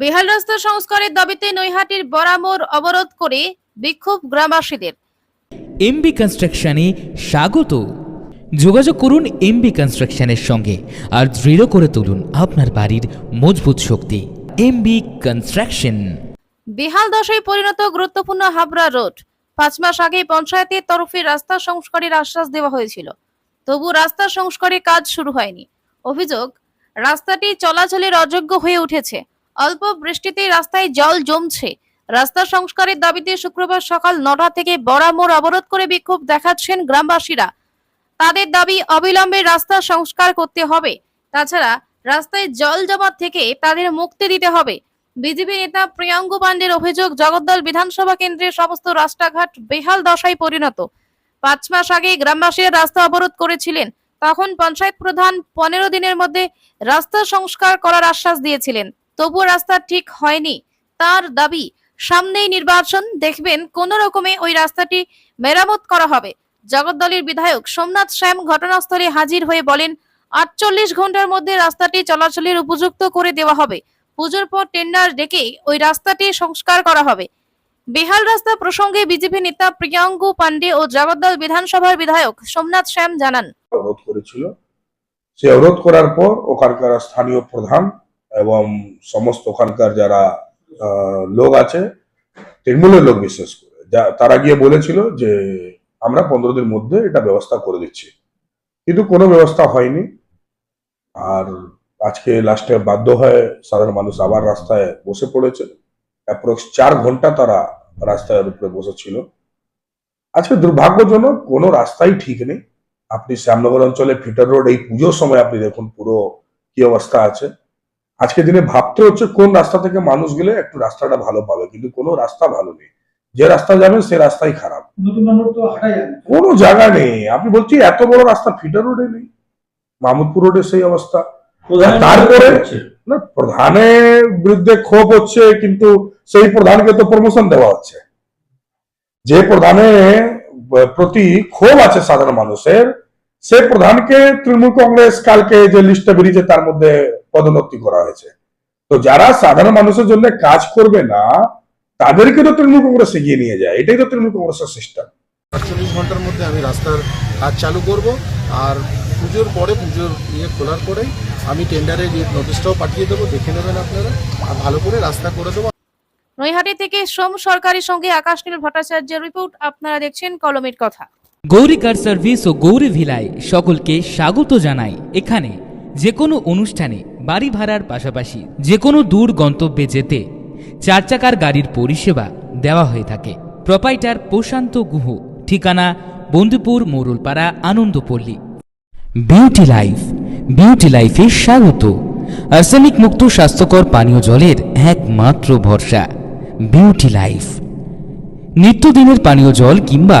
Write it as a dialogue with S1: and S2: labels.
S1: বেহাল রাস্তা সংস্কারের দাবিতে নৈহাটির বরামোর অবরোধ করে বিক্ষোভ গ্রামবাসীদের।
S2: এমবি কনস্ট্রাকশনে স্বাগত। যোগাযোগ করুন এমবি কনস্ট্রাকশনের সঙ্গে আর দৃঢ় করে তুলুন আপনার বাড়ির মজবুত শক্তি। MB construction.
S1: বেহাল দশায় পরিণত গুরুত্বপূর্ণ হাবড়া রোড। পাঁচ মাস আগে পঞ্চায়েতের তরফে রাস্তা সংস্কারের আশ্বাস দেওয়া হয়েছিল। তবু রাস্তা সংস্কারের কাজ শুরু হয়নি। অভিযোগ রাস্তাটি চলাচলের অযোগ্য হয়ে উঠেছে। অল্প বৃষ্টিতেই রাস্তায় জল জমছে। রাস্তা সংস্কারের দাবিতে শুক্রবার সকাল নটা থেকে বড়ামোড় অবরোধ করে বিক্ষোভ দেখাচ্ছেন গ্রামবাসীরা। তাদের দাবি অবিলম্বে রাস্তা সংস্কার করতে হবে। তাছাড়া রাস্তায় জল জমা থেকে তাদের মুক্তি দিতে হবে। বিজেপি নেতা প্রিয়াঙ্গু পান্ডের অভিযোগ, জগদ্দল বিধানসভা কেন্দ্রের সমস্ত রাস্তাঘাট বেহাল দশায় পরিণত। পাঁচ মাস আগে গ্রামবাসীরা রাস্তা অবরোধ করেছিলেন। তখন পঞ্চায়েত প্রধান পনেরো দিনের মধ্যে রাস্তা সংস্কার করার আশ্বাস দিয়েছিলেন। তবুও রাস্তা ঠিক হয়নি। তার দাবি, সামনেই নির্বাচন দেখবেন কোন রকমে ওই রাস্তাটি মেরামত করা হবে। জগদ্দলের বিধায়ক সোমনাথ শ্যাম ঘটনাস্থলে হাজির হয়ে বলেন, আটচল্লিশ ঘণ্টার মধ্যে রাস্তাটি চলাচলের উপযুক্ত করে দেওয়া হবে। পুজোর পর টেন্ডার ডেকে ওই রাস্তাটি সংস্কার করা হবে। বেহাল রাস্তা প্রসঙ্গে বিজেপি নেতা প্রিয়াঙ্গু পান্ডে ও জগদ্দল বিধানসভার বিধায়ক সোমনাথ শ্যাম জানান।
S3: অবরোধ করেছিল। সে অবরোধ করার পর ওখানকার স্থানীয় প্রধান এবং সমস্ত ওখানকার যারা লোক আছে, তৃণমূলের লোক বিশেষ করে তারা গিয়ে বলেছিল যে, আমরা পনেরো দিন মধ্যে এটা ব্যবস্থা করে দিচ্ছি। কিন্তু কোনো ব্যবস্থা হয়নি। আর আজকে লাস্টে বাধ্য হয়ে সাধারণ মানুষ আবার রাস্তায় বসে পড়েছে। অ্যাপ্রক্স চার ঘণ্টা তারা রাস্তার উপরে বসেছিল। আজকে দুর্ভাগ্যজনক কোনো রাস্তাই ঠিক নেই। আপনি শ্যামনগর অঞ্চলে ফিটার রোড, এই পুজোর সময় আপনি দেখুন পুরো কি অবস্থা আছে। আজকে দিনে ভাবতে হচ্ছে কোন রাস্তা থেকে মানুষ গেলে একটু রাস্তাটা ভালো পাবে কিন্তু কোনো রাস্তা ভালো নেই। যে রাস্তা যাবেন সে রাস্তাই খারাপ। কোনো জায়গা নেই। আপনি বলছি এত বড় রাস্তা ফিটার রোডে নেই। মাহমুদপুর রোডে সেই অবস্থা।
S4: প্রধান
S3: তারপরে না প্রধানের বিরুদ্ধে ক্ষোভ হচ্ছে কিন্তু সেই প্রধানকে তো প্রমোশন দেওয়া হচ্ছে। যে প্রধানে প্রতি ক্ষোভ আছে সাধারণ মানুষের সে প্রধানকে তৃণমূল কংগ্রেস কালকে যে লিস্টটা বেরিয়েছে তার মধ্যে পদোন্নতি করা হয়েছে। তো যারা সাধারণ মানুষের জন্য কাজ করবে না তাদেরকে তো তৃণমূল কংগ্রেস এগিয়ে নিয়ে যায়। এটাই তো তৃণমূল কংগ্রেসের সিস্টেম
S5: আটচল্লিশ ঘণ্টার মধ্যে আমি রাস্তার কাজ চালু করব আর পুজোর পরে পুজোর ইয়ে খোলার পরেই আমি টেন্ডারের নোটিশটাও পাঠিয়ে দেবো দেখে নেবেন আপনারা। আর ভালো করে রাস্তা করে দেবো।
S1: নৈহাটি থেকে সোম সরকারের সঙ্গে আকাশনীল ভট্টাচার্যের রিপোর্ট আপনারা দেখছেন কলমের কথা।
S2: গৌরী কার সার্ভিস ও গৌরী ভিলায় সকলকে স্বাগত জানাই। এখানে যে কোনো অনুষ্ঠানে বাড়ি ভাড়ার পাশাপাশি যে কোনো দূর গন্তব্যে যেতে চার চাকার গাড়ির পরিষেবা দেওয়া হয়ে থাকে। প্রপাইটার প্রশান্ত গুহ, ঠিকানা Bandhupur Morulpara, Anandapalli. Beauty life beauty লাইফে স্বাগত। আর্সেনিক মুক্ত স্বাস্থ্যকর পানীয় জলের একমাত্র ভরসা। বিউটি লাইফ নিত্যদিনের পানীয় জল কিংবা